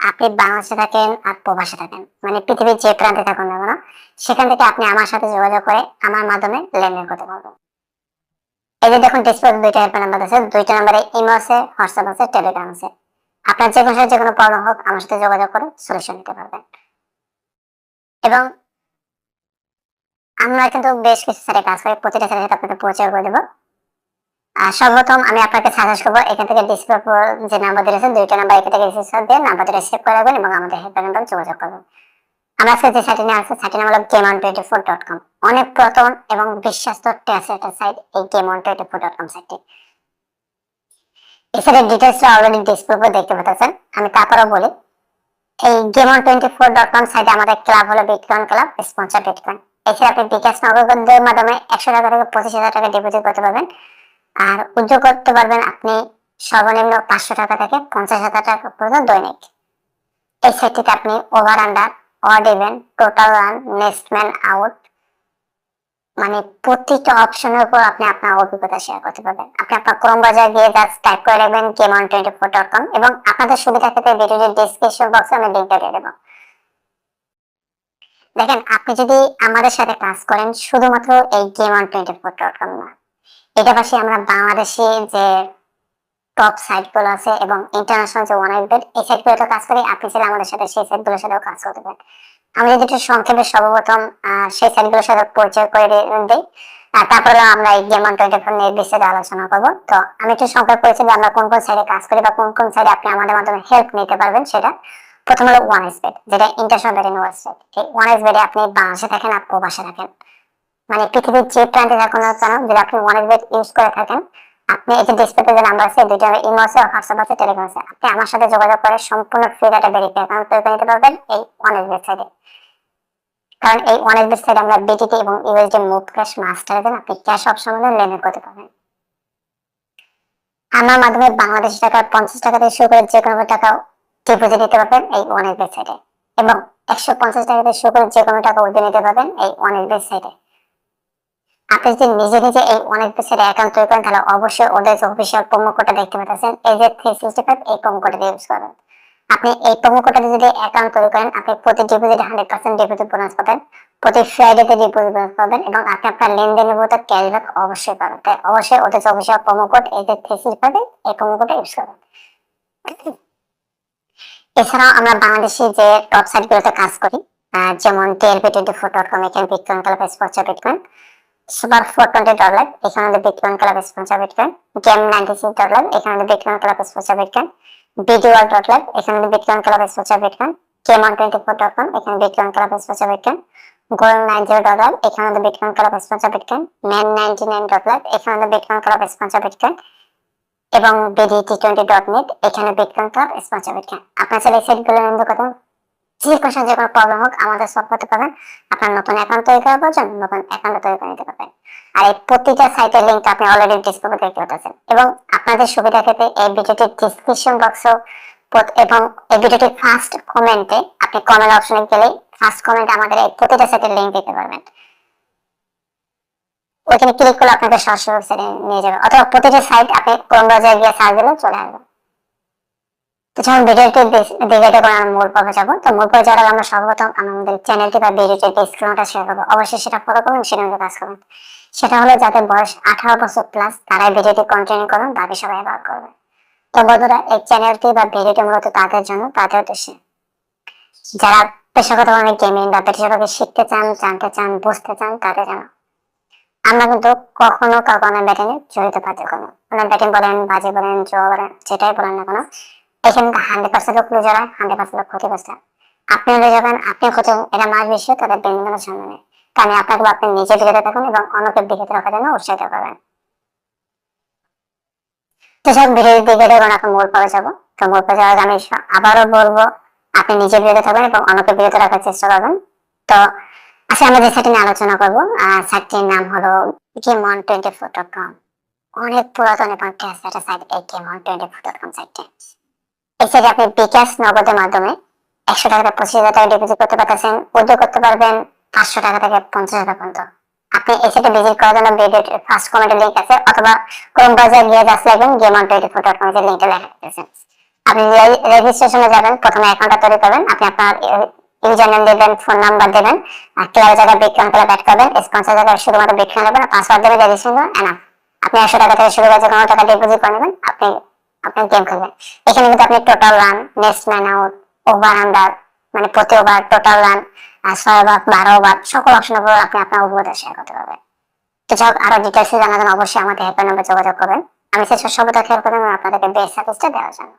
আপনি বাংলাদেশে থাকেন আর প্রবাসে থাকেন। মানে পৃথিবীর যে প্রান্তে থাকুন না কেন, সেখান থেকে আপনি আমার সাথে যোগাযোগ করে আমার মাধ্যমে লেনদেন করতে পারবেন। এই যে দেখুন ডিসপ্লে দুইটা হেল্পলাইন নাম্বার আছে। দুইটা নাম্বারে ইমো আছে হোয়াটসঅ্যাপ আছে টেলিগ্রাম আছে। আপনার যে কোনো যে কোনো প্রবলেম হোক, আমার সাথে যোগাযোগ করে সলিউশন নিতে পারবেন। এবং আমরা কিন্তু বেশ কিছু সাইটে কাজ করি। প্রতিটা সাইটে আপনাকে পরিচয় করে দেবো। সর্বপ্রথম আমি আপনাকে সাজেস্ট করব, এখান থেকে ডিসপ্লে যে নাম্বার দিয়েছে দুইটা নাম্বার এখান থেকে রিসিভ দিয়ে নাম্বারটা রিসিভ করে রাখবেন এবং আমাদের হেল্পলাইন নাম্বার যোগাযোগ করবেন। আমরা আজকে যে সাইটে নিয়ে আসছি সাইটের নাম হলো game on twenty four dot com অনেক পুরাতন এবং বিশ্বাস্ত টেস্ট সাইট এই game on twenty four dot com সাইটটি সাইটের ডিটেলসটা অলরেডি ডিসপ্লে দেখতে পাচ্ছেন। আমি তারপরেও বলি, এই game on twenty four dot com সাইটে আমাদের ক্লাব হলো বিটকয়েন ক্লাব স্পন্সর বিটকয়েন এছাড়া আপনি বিকাশ নগদের মাধ্যমে একশো টাকা থেকে পঁচিশ হাজার টাকা ডিপোজিট করতে পারবেন। আর উদ্যোগ করতে পারবেন আপনি সর্বনিম্ন পাঁচশো টাকা থেকে পঞ্চাশ হাজার টাকা পর্যন্ত দৈনিক। এই সাইটটিতে আপনি over under odd event total run next man out মানে প্রতিটা অপশনের উপর আপনি আপনার অভিজ্ঞতা শেয়ার করতে পারবেন। আপনি আপনার ক্রোম বাজার গিয়ে জাস্ট টাইপ করে রাখবেন game on twenty four dot com এবং আপনাদের সুবিধা ক্ষেত্রে ভিডিওটির ডিসক্রিপশন বক্সে আমি লিঙ্কটা দিয়ে দেবো। দেখেন, আপনি যদি আমাদের সাথে কাজ করেন, শুধুমাত্র এই game on twenty four dot com না। এটা পাশে আমরা বাংলাদেশে যে টপ সাইটগুলো আছে এবং ইন্টারন্যাশনাল যে ওয়ান বেড এই সাইটগুলোতে কাজ করি। আপনি চাইলে আমাদের সাথে সেই সাইটগুলোর সাথেও কাজ করতে পারেন। আমি যদি একটু সংক্ষেপে সর্বপ্রথম সেই সাইটগুলোর সাথে পরিচয় করে দিই তারপরে আমরা এই গেম অন নিয়ে বিস্তারিত আলোচনা করব। তো আমি একটু সংক্ষেপ করেছি যে আমরা কোন কোন সাইডে কাজ করি বা কোন কোন সাইডে আপনি আমাদের মাধ্যমে হেল্প নিতে পারবেন সেটা। প্রথম হলো ওয়ান এস বেড যেটা ইন্টারন্যাশনাল বেডিং ওয়েবসাইট এই ওয়ান এস বেডে আপনি বাংলাদেশে থাকেন আর প্রবাসে থাকেন। মানে পৃথিবীর যে প্রান্তে থাকুন না কেন যদি আপনি বেড ইউজ করে থাকেন, আপনি এই যে ডিসপ্লেতে যে নাম্বার আছে, দুইটা ইমো আছে হোয়াটসঅ্যাপ আছে টেলিগ্রাম আছে, আপনি আমার সাথে যোগাযোগ করে সম্পূর্ণ ফ্রি ডাটা ভেরিফাই অ্যাকাউন্ট তৈরি নিতে পারবেন এই এস ওয়েবসাইটে কারণ এই এস ওয়েবসাইটে আমরা বিটিটি এবং ইউএসডি মুভ ক্যাশ মাস্টার দেন আপনি ক্যাশ অপশন মধ্যে লেনদেন করতে পারবেন। আমার মাধ্যমে বাংলাদেশ টাকা পঞ্চাশ টাকা থেকে শুরু করে যে কোনো টাকা ডিপোজিট নিতে পারবেন এই এস ওয়েবসাইটে এবং একশো পঞ্চাশ টাকা থেকে শুরু করে যে কোনো টাকা উঠে নিতে পারবেন এই এস ওয়েবসাইটে আপনি যদি নিজে নিজে এই অনেক বেসের অ্যাকাউন্ট তৈরি করেন, তাহলে অবশ্যই ওদের যে অফিসিয়াল প্রোমো কোডটা দেখতে পাচ্ছেন এই যে থ্রি সিক্সটি ফাইভ এই প্রোমো কোডটা ইউজ করবেন আপনি এই প্রোমো কোডটা যদি অ্যাকাউন্ট তৈরি করেন, আপনি প্রতি deposit hundred percent deposit bonus পাবেন। প্রতি ফ্রাইডেতে ডিপোজিট বোনাস পাবেন এবং আপনি আপনার লেনদেনের মতো ক্যাশব্যাক অবশ্যই পাবেন। তাই অবশ্যই ওদের যে অফিসিয়াল প্রোমো কোড এই যে থ্রি সিক্সটি ফাইভ এই প্রোমো কোডটা ইউজ করবেন এছাড়াও আমরা বাংলাদেশি যে টপ সাইটগুলোতে কাজ করি যেমন TLP twenty four dot com এখানে bitcoin club sponsor bitcoin super four twenty dollar, এখানে আমাদের bitcoin club sponsor bitcoin game ninety six dollar এখানে আমাদের বিটকয়েন ক্লাব স্পন্সর বিটকয়েন এখানে আমাদের bitcoin club sponsor bitcoin game on twenty four dot com এখানে bitcoin club sponsor bitcoin gold nine zero dollar এখানে আমাদের bitcoin club sponsor bitcoin man ninety nine dollar এখানে আমাদের bitcoin club sponsor bitcoin এবং BD T twenty dot net এখানে bitcoin club sponsor bitcoin আপনার ছেলে সেটগুলো নিতে কথা যে যে কোনো প্রবলেম হোক, আমাদের সলভ করতে পারবেন। আপনার নতুন অ্যাকাউন্ট তৈরি নতুন অ্যাকাউন্ট তৈরি করে নিতে পারবেন। আর এই প্রতিটা সাইটের লিঙ্ক আপনি অলরেডি ডিসপ্লে দেখতে পাচ্ছেন। এবং আপনাদের সুবিধা ক্ষেত্রে এই ভিডিওটির ডিসক্রিপশন এবং এই ভিডিওটির ফার্স্ট কমেন্টে আপনি কমেন্ট অপশনে ফার্স্ট কমেন্ট আমাদের এই প্রতিটা সাইটের লিঙ্ক দিতে পারবেন। ওইখানে ক্লিক করলে আপনাদের সরাসরি ওয়েবসাইটে নিয়ে যাবে। অথবা প্রতিটা সাইট আপনি কোন বাজারে গিয়ে সার্চ দিলেও চলে আসবে। তো যখন ভিডিওটি করে আমরা মূল পর্বে যাব। তো মূল পর্বে যাওয়ার আমরা সর্বপ্রথম আমাদের চ্যানেলটি বা ভিডিওটির ডিসক্রিপশনটা শেয়ার করব, অবশ্যই সেটা ফলো করুন সেটা কাজ করুন। সেটা হলো যাদের বয়স আঠারো বছর প্লাস তারাই ভিডিওটি কন্টিনিউ করুন, বাকি সবাই ব্যবহার করবে। তো বন্ধুরা, এই চ্যানেলটি বা ভিডিওটি মূলত তাদের জন্য, তাদের উদ্দেশ্যে। যারা পেশাগতভাবে গেমিং বা পেশাগত শিখতে চান, জানতে চান, বুঝতে চান, তাদের জন্য। আমরা কিন্তু কখনো কখনো ব্যাটিং এ জড়িত পারতে কোনো আপনার ব্যাটিং বলেন, বাজে বলেন জো বলেন, যেটাই বলেন না কোনো এখানে হান্ড্রেড পার্সেন্ট লোক লুজার হয় হান্ড্রেড পার্সেন্ট লোক ক্ষতিগ্রস্ত আপনি লুজে যাবেন আপনি ক্ষতি এটা মাস বেশি, তাদের বিনোদনের সামনে কারণ আপনাকে, আপনি নিজে বিরত থাকুন এবং অন্যকে বিরত রাখার জন্য উৎসাহিত করবেন। তো সব ভিডিও দিকে দেখুন, এখন মূল পরে যাব। তো মূল পরে যাওয়ার আমি আবারও বলব, আপনি নিজে বিরত থাকবেন এবং অন্যকে বিরত রাখার চেষ্টা করবেন। তো আচ্ছা আমরা যে সাইটটি নিয়ে আলোচনা করব সাইটটির নাম হলো game one twenty four dot com অনেক পুরাতন এবং সাইট এই game one twenty four dot com সাইটটি সাইটে আপনি বিকাশ নগদের মাধ্যমে, একশো টাকা থেকে পঁচিশ হাজার টাকা ডিপোজিট করতে পারতেছেন উদ্যোগ করতে পারবেন পাঁচশো টাকা থেকে পঞ্চাশ হাজার পর্যন্ত। আপনি এই ভিজিট করার জন্য ভিডিও ফার্স্ট কমেন্টে লিঙ্ক আছে, অথবা ক্রোম ব্রাউজার গিয়ে জাস্ট লিখবেন game one twenty four dot com যে লিঙ্কটা লেখা থাকতেছেন আপনি রেজিস্ট্রেশনে যাবেন, প্রথমে অ্যাকাউন্টটা তৈরি করবেন, আপনি আপনার ইউজার নেম দেবেন ফোন নাম্বার দেবেন, আর ক্লিয়ার জায়গায় বিটকয়েন করে ব্যাট করবেন স্পন্সর জায়গায় শুধুমাত্র বিটকয়েন নেবেন পাসওয়ার্ড দেবেন রেজিস্ট্রেশন এনাফ আপনি একশো টাকা থেকে শুরু করে কোনো টাকা ডিপোজিট করে নেবেন, আপনি আপনি গেম খেলবেন। এখানে কিন্তু আপনি total run next man out over under মানে প্রতি ওভার টোটাল রান ছয় ওভার বারো ওভার সকল অপশনের উপর আপনি আপনার অভিজ্ঞতা শেয়ার করতে পারবেন। তো যাই হোক, আরও ডিটেলসে জানার জন্য অবশ্যই আমাদের হেল্পলাইন নম্বর যোগাযোগ করবেন। আমি সেসব সর্বদা খেয়াল করবেন আপনাদেরকে বেস্ট সার্ভিসটা দেওয়ার জন্য।